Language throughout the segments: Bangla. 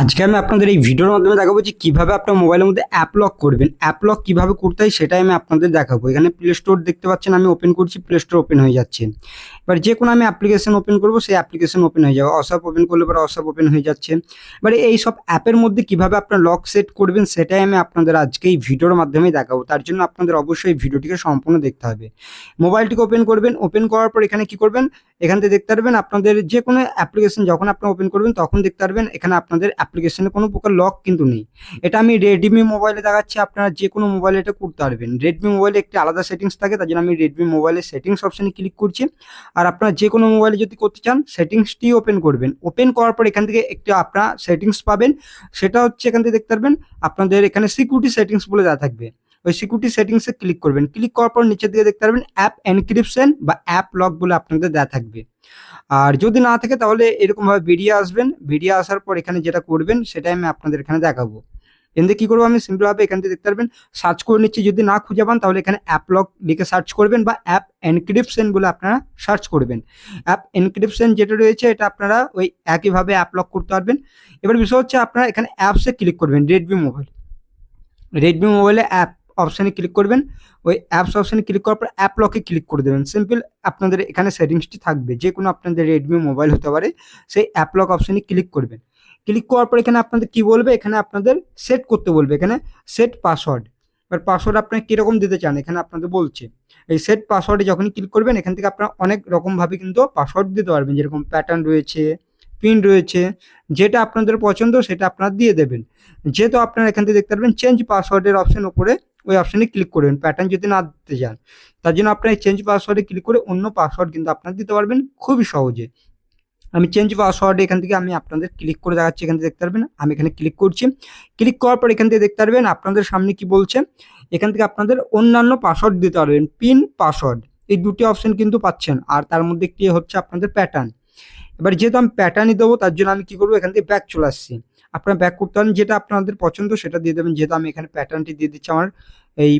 আজকে আমি আপনাদের এই ভিডিওর মাধ্যমে দেখাবো যে কীভাবে আপনার মোবাইলের মধ্যে অ্যাপ লক করবেন। অ্যাপ লক কীভাবে করতে হয় সেটাই আমি আপনাদের দেখাবো। এখানে প্লে স্টোর দেখতে পাচ্ছেন, আমি ওপেন করছি প্লে স্টোর ওপেন হয়ে যাচ্ছে। এবার যে কোনো আমি অ্যাপ্লিকেশন ওপেন করব, সেই অ্যাপ্লিকেশন ওপেন হয়ে যাবে। অসাপ ওপেন করলে পরে অসাপ ওপেন হয়ে যাচ্ছে। এবারে এই সব অ্যাপের মধ্যে কীভাবে আপনার লক সেট করবেন, সেটাই আমি আপনাদের আজকে এই ভিডিওর মাধ্যমে দেখাবো। তার জন্য আপনাদের অবশ্যই ভিডিওটিকে সম্পূর্ণ দেখতে হবে। মোবাইলটিকে ওপেন করবেন ওপেন করার পর এখানে কি করবেন? এখান থেকে দেখতে পারবেন আপনাদের যে কোনো অ্যাপ্লিকেশন যখন আপনারা ওপেন করবেন, তখন দেখতে পারবেন এখানে আপনাদের অ্যাপ্লিকেশনে কোনো প্রকার লক কিন্তু নেই। এটা আমি রেডমি মোবাইলে দেখাচ্ছি, আপনারা যে কোনো মোবাইলে এটা করতে পারবেন। রেডমি মোবাইলে একটি আলাদা সেটিংস থাকে, তার জন্য আমি রেডমি মোবাইলের সেটিংস অপশানে ক্লিক করছি। আর আপনারা যে কোনো মোবাইলে যদি করতে চান সেটিংসটি ওপেন করবেন। ওপেন করার পর এখান থেকে একটি আপনারা সেটিংস পাবেন। সেটা হচ্ছে এখান থেকে দেখতে পারবেন, আপনাদের এখানে সিকিউরিটি সেটিংস বলে দেওয়া থাকবে। ওই সিকিউরিটি সেটিংসে ক্লিক করবেন। ক্লিক করার পর নিচের দিকে দেখতে পারবেন অ্যাপ এনক্রিপশন বা অ্যাপ লক বলে আপনাদের দেওয়া থাকবে। আর যদি না থাকে তাহলে এরকমভাবে বেরিয়ে আসবেন। বেরিয়ে আসার পর এখানে যেটা করবেন সেটাই আমি আপনাদের এখানে দেখাবো। এখানে কী করব আমি? সিম্পলভাবে এখান থেকে দেখতে পারবেন। সার্চ করে নিচ্ছি যদি না খুঁজে পান তাহলে এখানে অ্যাপ লক লিখে সার্চ করবেন বা অ্যাপ এনক্রিপশন বলে আপনারা সার্চ করবেন। অ্যাপ এনক্রিপশন যেটা রয়েছে এটা আপনারা ওই একইভাবে অ্যাপ লক করতে পারবেন। এবার বিষয় হচ্ছে আপনারা এখানে অ্যাপসে ক্লিক করবেন। রেডমি মোবাইল রেডমি মোবাইলে অ্যাপ অপশানে ক্লিক করবেন। ওই অ্যাপস অপশানে ক্লিক করার পর অ্যাপ লকে ক্লিক করে দেবেন। সিম্পল আপনাদের এখানে সেটিংসটি থাকবে। যে কোনো আপনাদের রেডমি মোবাইল হতে পারে, সেই অ্যাপ লক অপশানে ক্লিক করবেন। ক্লিক করার পর এখানে আপনাদের কি বলবে? এখানে আপনাদের সেট করতে বলবে। এখানে সেট পাসওয়ার্ড। এবার পাসওয়ার্ড আপনারা কীরকম দিতে চান? এখানে আপনাদের বলছে। এই সেট পাসওয়ার্ডে যখনই ক্লিক করবেন, এখান থেকে আপনারা অনেক রকমভাবে কিন্তু পাসওয়ার্ড দিতে পারবেন। যেরকম প্যাটার্ন রয়েছে পিন রয়েছে, যেটা আপনাদের পছন্দ, সেটা আপনারা দিয়ে দেবেন। যেহেতু আপনারা এখান থেকে দেখতে পারবেন চেঞ্জ পাসওয়ার্ডের অপশন উপরে ওই অপশানে ক্লিক করবেন প্যাটার্ন যদি না দিতে চান তার জন্য আপনার চেঞ্জ পাসওয়ার্ডে ক্লিক করে অন্য পাসওয়ার্ড কিন্তু আপনারা দিতে পারবেন খুবই সহজে। আমি চেঞ্জ পাসওয়ার্ডে এখান থেকে আমি আপনাদের ক্লিক করে দেখাচ্ছি, এখান থেকে দেখতে পারবেন, আমি এখানে ক্লিক করছি। ক্লিক করার পর এখান থেকে দেখতে পারবেন আপনাদের সামনে কি বলছে, এখান থেকে আপনাদের অন্যান্য পাসওয়ার্ড দিতে পারবেন পিন পাসওয়ার্ড এই দুটি অপশন কিন্তু পাচ্ছেন, আর তার মধ্যে একটি হচ্ছে আপনাদের প্যাটার্ন এবার যেহেতু আমি প্যাটার্নই দেবো, তার জন্য আমি কি করব, এখান থেকে ব্যাক চলে আসছি। আপনারা ব্যাক করতে পারেন, যেটা আপনাদের পছন্দ সেটা দিয়ে দেবেন, যেহেতু আমি এখানে প্যাটার্নটি দিয়ে দিচ্ছি আমার এই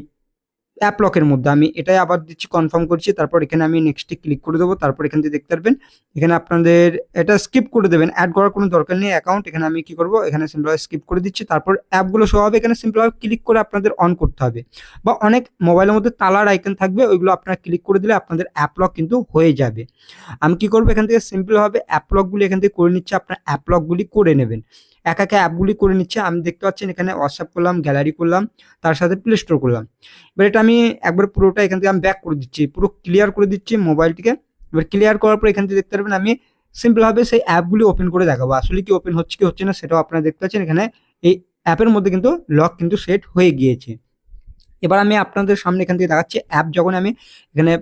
অ্যাপ লকের মধ্যে। আমি এটাই আবার দিচ্ছি কনফার্ম করছি, তারপর এখানে আমি নেক্সটে ক্লিক করে দেবো, তারপর এখান থেকে দেখতে পারবেন। এখানে আপনাদের এটা স্কিপ করে দেবেন অ্যাড করার কোনো দরকার নেই অ্যাকাউন্ট এখানে আমি কি করব? এখানে সিম্পলভাবে স্কিপ করে দিচ্ছি, তারপর অ্যাপগুলো শো হবে, এখানে সিম্পলভাবে ক্লিক করে আপনাদের অন করতে হবে। বা অনেক মোবাইলের মধ্যে তালার আইকন থাকবে, ওইগুলো আপনারা ক্লিক করে দিলে আপনাদের অ্যাপ লক কিন্তু হয়ে যাবে। আমি কি করব? এখান থেকে সিম্পলভাবে অ্যাপ লকগুলি এখান থেকে করে নিচ্ছে, আপনার অ্যাপ লকগুলি করে নেবেন। এক একা অ্যাপগুলি করে নিচ্ছে। আমি দেখতে পাচ্ছেন এখানে হোয়াটসঅ্যাপ করলাম গ্যালারি করলাম, তার সাথে প্লে স্টোর করলাম। এবার এটা আমি একবার পুরোটা এখান থেকে আমি ব্যাক করে দিচ্ছি, পুরো ক্লিয়ার করে দিচ্ছি মোবাইলটিকে এবার ক্লিয়ার করার পর এখান থেকে দেখতে পারবেন আমি সিম্পলভাবে সেই অ্যাপগুলি ওপেন করে দেখাবো। আসলে কি ওপেন হচ্ছে, কি হচ্ছে না, সেটাও আপনারা দেখতে পাচ্ছেন এখানে এই অ্যাপের মধ্যে কিন্তু লক কিন্তু সেট হয়ে গিয়েছে। এবার আমি আপনাদের সামনে এখান থেকে দেখাচ্ছি অ্যাপ যখন আমি এখানে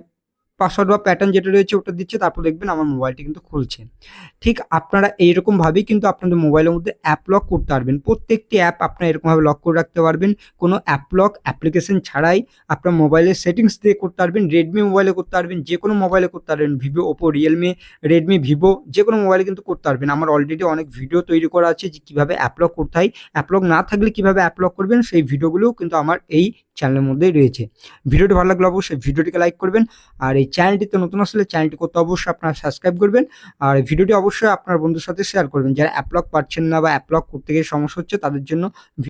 পাসওয়ার্ড বা প্যাটার্ন যেটা রয়েছে ওটা দিচ্ছে, তারপর দেখবেন আমার মোবাইলটি কিন্তু খুলছে। ঠিক আপনারা এইরকমভাবেই কিন্তু আপনাদের মোবাইলের মধ্যে অ্যাপ লক করতে পারবেন। প্রত্যেকটি অ্যাপ আপনারা এরকমভাবে লক করে রাখতে পারবেন। কোনো অ্যাপ লক অ্যাপ্লিকেশন ছাড়াই আপনার মোবাইলের সেটিংস দিয়ে করতে পারবেন রেডমি মোবাইলে করতে পারবেন যে কোনো মোবাইলে করতে পারবেন Vivo Oppo Realme Redmi Vivo যে কোনো মোবাইলে কিন্তু করতে পারবেন। আমার অলরেডি অনেক ভিডিও তৈরি করা আছে যে কীভাবে অ্যাপ লক করতে হয়। অ্যাপ লক না থাকলে কীভাবে অ্যাপ লক করবেন, সেই ভিডিওগুলোও কিন্তু আমার এই চ্যানেলের মধ্যেই রয়েছে। ভিডিওটি ভালো লাগলে অবশ্যই ভিডিওটিকে লাইক করবেন, আর এই চ্যানেলটিতে নতুন আসলে চ্যানেলটি করতে অবশ্যই আপনারা সাবস্ক্রাইব করবেন, আর ভিডিওটি অবশ্যই আপনার বন্ধুর সাথে শেয়ার করবেন। যারা অ্যাপলক পাচ্ছেন না বা অ্যাপলক করতে গিয়ে সমস্যা হচ্ছে, তাদের জন্য